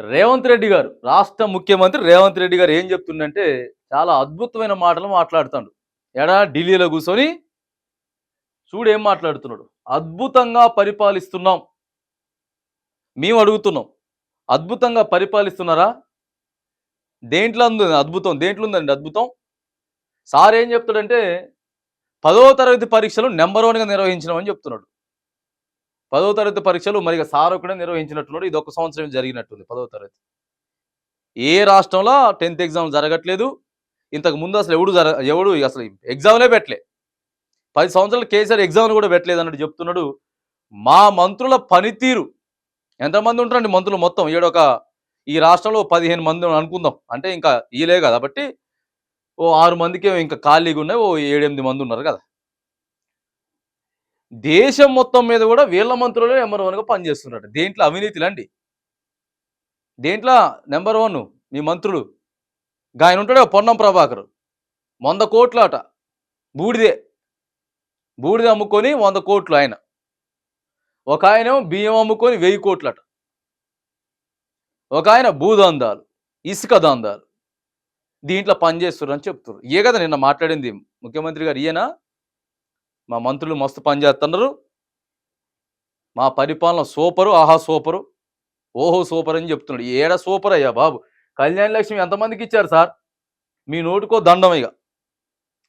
రేవంత్ రెడ్డి గారు రాష్ట్ర ముఖ్యమంత్రి రేవంత్ రెడ్డి గారు ఏం చెప్తుండంటే చాలా అద్భుతమైన మాటలు మాట్లాడుతాడు. ఎడా ఢిల్లీలో కూర్చొని చూడు ఏం మాట్లాడుతున్నాడు? అద్భుతంగా పరిపాలిస్తున్నాం. మేము అడుగుతున్నాం. అద్భుతంగా పరిపాలిస్తున్నారా? దేంట్లో ఉంది అద్భుతం దేంట్లో ఉందండి అద్భుతం? సార్ ఏం చెప్తాడంటే పదో తరగతి పరీక్షలు నెంబర్ వన్గా నిర్వహించినామని చెప్తున్నాడు. పదో తరగతి పరీక్షలు మరి సార్ ఒకడే నిర్వహించినట్టున్నాడు ఇది ఒక సంవత్సరం జరిగినట్టుంది పదో తరగతి. ఏ రాష్ట్రంలో టెన్త్ ఎగ్జామ్ జరగట్లేదు. ఇంతకు ముందు అసలు ఎవడు జర ఎవడు అసలు ఎగ్జామ్లే పెట్టలే. పది సంవత్సరాలు కేసీఆర్ ఎగ్జామ్లు కూడా పెట్టలేదు అన్నట్టు చెప్తున్నాడు. మా మంత్రుల పనితీరు. ఎంతమంది ఉంటారండి మంత్రులు మొత్తం? ఏడొక ఈ రాష్ట్రంలో పదిహేను మంది అనుకుందాం. అంటే ఇంకా ఈలే కదా కాబట్టి ఓ ఆరు మందికి ఇంకా ఖాళీగా ఉన్నాయి. ఓ ఏడెనిమిది మంది ఉన్నారు కదా. దేశం మొత్తం మీద కూడా వీళ్ళ మంత్రులే నెంబర్ వన్గా పనిచేస్తున్నారట. దేంట్లో అవినీతిలండి దేంట్లో నెంబర్ వన్ మీ మంత్రులు? ఆయన ఉంటాడు పొన్నం ప్రభాకర్. వంద కోట్లు అట బూడిదే. బూడిద అమ్ముకొని వంద కోట్లు ఆయన. ఒక ఆయన బియ్యం అమ్ముకొని వెయ్యి కోట్లట. ఒక ఆయన భూదందాలు ఇసుక దందాలు. దీంట్లో పనిచేస్తున్నారు అని చెప్తున్నారు ఏ కదా నిన్న మాట్లాడింది ముఖ్యమంత్రి గారు. ఈయన? మా మంత్రులు మస్తు పనిచేస్తున్నారు మా పరిపాలన సూపరు ఆహా సూపరు ఓహో సూపర్ అని చెప్తున్నాడు. ఏడ సూపర్ అయ్యా బాబు? కళ్యాణ లక్ష్మి ఎంతమందికి ఇచ్చారు సార్? మీ నోటికో దండం ఇక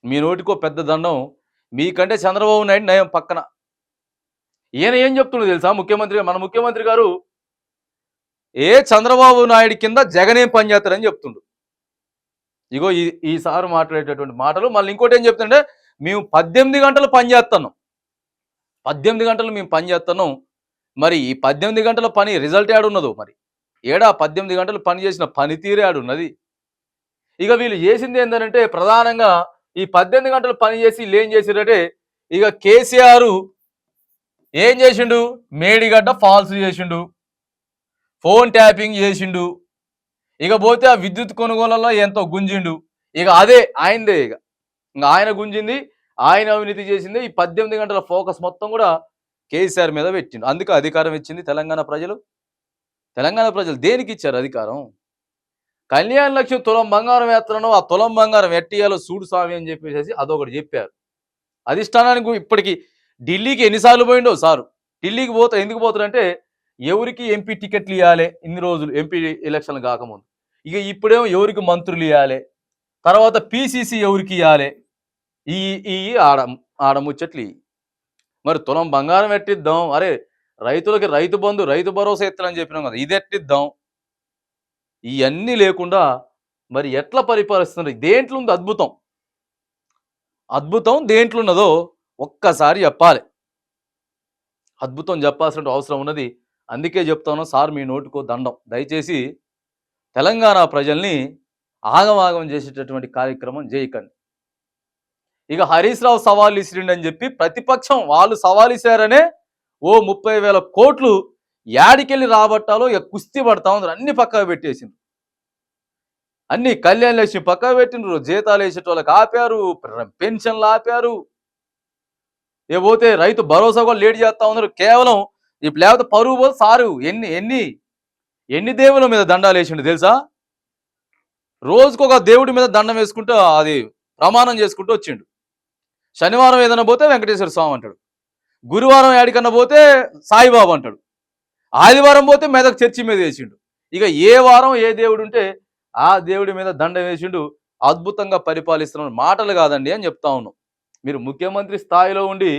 మీ నోటికో పెద్ద దండం. మీకంటే చంద్రబాబు నాయుడు నయం పక్కన. ఈయన ఏం చెప్తున్నాడు తెలుసా ముఖ్యమంత్రి మన ముఖ్యమంత్రి గారు ఏ చంద్రబాబు నాయుడు కింద జగన్ ఏం పనిచేస్తారని చెప్తుండు. ఇగో ఈ ఈసారి మాట్లాడేటటువంటి మాటలు. మళ్ళీ ఇంకోటి ఏం చెప్తుండే? మేము పద్దెనిమిది గంటలు పని పద్దెనిమిది గంటలు మేము పని మరి ఈ పద్దెనిమిది గంటల పని రిజల్ట్ ఏడున్నదో మరి? ఏడా పద్దెనిమిది గంటలు పని చేసిన పనితీరే ఆడున్నది ఇక వీళ్ళు చేసింది ఏంటంటే ప్రధానంగా ఈ పద్దెనిమిది గంటలు పని చేసి ఏం చేసిందంటే ఇక కేసీఆర్ ఏం చేసిండు? మేడిగడ్డ ఫాల్స్ చేసిండు. ఫోన్ ట్యాపింగ్ చేసిండు. ఇక పోతే ఆ విద్యుత్ కొనుగోలలో ఎంతో గుంజిండు. ఇక అదే ఆయనదే ఇక. ఇంకా ఆయన గుంజింది ఆయన అవినీతి చేసింది. ఈ పద్దెనిమిది గంటల ఫోకస్ మొత్తం కూడా కేసీఆర్ మీద పెట్టిండు. అందుకే అధికారం ఇచ్చింది తెలంగాణ ప్రజలు. తెలంగాణ ప్రజలు దేనికి ఇచ్చారు అధికారం? కళ్యాణ లక్ష్మి తులం బంగారం వేస్తున్నాను ఆ తులం బంగారం ఎట్టియాలో సూడు స్వామి అని చెప్పేసి అదొకటి చెప్పారు. అధిష్టానానికి ఇప్పటికి ఢిల్లీకి ఎన్నిసార్లు పోయిండో సారు. ఢిల్లీకి పోతా ఎందుకు పోతారంటే ఎవరికి ఎంపీ టికెట్లు ఇవ్వాలి ఇన్ని రోజులు ఎంపీ ఎలక్షన్లు కాకముందు. ఇక ఇప్పుడేమో ఎవరికి మంత్రులు ఇవ్వాలి తర్వాత పీసీసీ ఎవరికి ఇవ్వాలి ఈ ఈ ఆడ ఆడముచ్చట్లు మరి తులం బంగారం ఎట్టిద్దాం? అరే రైతులకి రైతు బంధు రైతు భరోసా ఎత్తాలని చెప్పినాం కదా ఇది ఎట్టిద్దాం? ఇవన్నీ లేకుండా మరి ఎట్లా పరిపాలిస్తున్నారు? దేంట్లో ఉంది అద్భుతం? అద్భుతం దేంట్లో ఉన్నదో ఒక్కసారి చెప్పాలి. అద్భుతం చెప్పాల్సిన అవసరం ఉన్నది. అందుకే చెప్తాను సార్ మీ నోటుకో దండం. దయచేసి తెలంగాణ ప్రజల్ని ఆగమాగం చేసేటటువంటి కార్యక్రమం చేయకండి ఇక హరీష్ రావు సవాల్ ఇసిరిండి అని చెప్పి ప్రతిపక్షం వాళ్ళు సవాల్ ఇసారనే ఓ ముప్పై వేల కోట్లు యాడికెళ్ళి రాబట్టాలో ఇక కుస్తీ పడతా ఉంది అన్ని పక్కకు పెట్టేసిండ్రు. అన్ని కళ్యాణ్ లక్ష్మి పక్కకు పెట్టిండ్రు. జీతాలు వేసేటోళ్ళకి ఆపారు. పెన్షన్లు ఆపారు. ఏ పోతే రైతు భరోసా కూడా లేట్ చేస్తా ఉన్నారు. కేవలం ఇప్పుడు లేకపోతే పరువు పోతే సారు. ఎన్ని ఎన్ని ఎన్ని దేవుల మీద దండాలు వేసిండు తెలుసా? రోజుకు ఒక దేవుడి మీద దండం వేసుకుంటూ అది ప్రమాణం చేసుకుంటూ వచ్చిండు. శనివారం ఏదైనా పోతే వెంకటేశ్వర స్వామి అంటాడు. గురువారం ఏడికన్నా పోతే సాయిబాబు అంటాడు. ఆదివారం పోతే మెదక్ చర్చి మీద వేసిండు. ఇక ఏ వారం ఏ దేవుడు ఉంటే ఆ దేవుడి మీద దండం వేసిండు. అద్భుతంగా పరిపాలిస్తున్నాడు మాటలు కాదండి అని చెప్తా ఉన్నాం. మీరు ముఖ్యమంత్రి స్థాయిలో ఉండి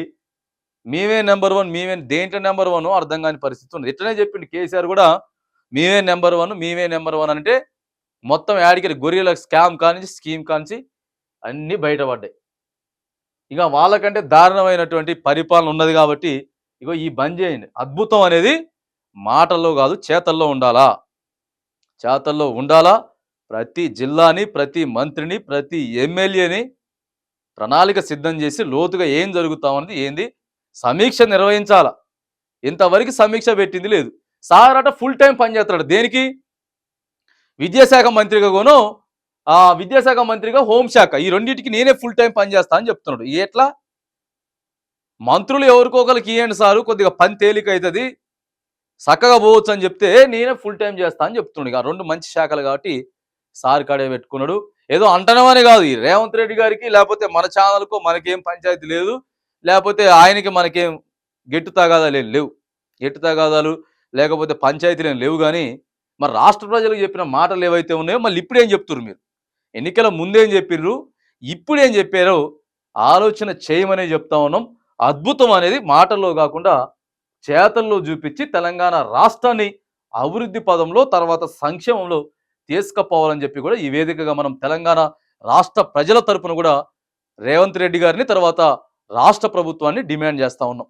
మేమే నెంబర్ వన్ మేమే దేంట్లో నెంబర్ వన్ అర్థం కాని పరిస్థితి ఉంది ఇట్లనే చెప్పిండు కేసీఆర్ కూడా మేమే నెంబర్ వన్ మేమే నెంబర్ వన్ అంటే మొత్తం యాడికి గొర్రెలకు స్కామ్ కానించి స్కీమ్ కానించి అన్నీ బయటపడ్డాయి. ఇక వాళ్ళకంటే దారుణమైనటువంటి పరిపాలన ఉన్నది కాబట్టి ఇగో ఈ బంద్ చేయండి. అద్భుతం అనేది మాటల్లో కాదు చేతల్లో ఉండాలా? చేతల్లో ఉండాలా? ప్రతి జిల్లాని ప్రతి మంత్రిని ప్రతి ఎమ్మెల్యేని ప్రణాళిక సిద్ధం చేసి లోతుగా ఏం జరుగుతామన్నది ఏంది? సమీక్ష నిర్వహించాలా? ఇంతవరకు సమీక్ష పెట్టింది లేదు. సార్ అట ఫుల్ టైం పనిచేస్తాడు దేనికి? విద్యాశాఖ మంత్రిగా ఆ విద్యాశాఖ మంత్రిగా హోంశాఖ. ఈ రెండింటికి నేనే ఫుల్ టైం పనిచేస్తా అని చెప్తున్నాడు. ఎట్లా? మంత్రులు ఎవరికో ఇవ్వండి సారు కొద్దిగా పని తేలిక అవుతుంది చక్కగా పోవచ్చు అని చెప్తే నేనే ఫుల్ టైం చేస్తా అని చెప్తున్నాడు. ఇక రెండు మంచి శాఖలు కాబట్టి సార్ కాడే పెట్టుకున్నాడు. ఏదో అంటనమని కాదు. ఈ రేవంత్ రెడ్డి గారికి లేకపోతే మన ఛానల్కు మనకేం పంచాయతీ లేదు లేకపోతే ఆయనకి మనకేం గెట్టు తగాదాలు ఏం లేవు. గెట్టు తగాదాలు లేకపోతే పంచాయతీలు ఏం లేవు కానీ మరి రాష్ట్ర ప్రజలకు చెప్పిన మాటలు ఏవైతే ఉన్నాయో మళ్ళీ ఇప్పుడు ఏం చెప్తున్నారు మీరు? ఎన్నికల ముందేం చెప్పిర్రు? ఇప్పుడు ఏం చెప్పారో ఆలోచన చేయమనే చెప్తా ఉన్నాం. అద్భుతం అనేది మాటల్లో కాకుండా చేతల్లో చూపించి తెలంగాణ రాష్ట్రాన్ని అభివృద్ధి పదంలో తర్వాత సంక్షేమంలో తీసుకుపోవాలని చెప్పి కూడా ఈ వేదికగా మనం తెలంగాణ రాష్ట్ర ప్రజల తరపున కూడా రేవంత్ రెడ్డి గారిని తర్వాత రాష్ట్ర ప్రభుత్వాన్ని డిమాండ్ చేస్తా ఉన్నాం.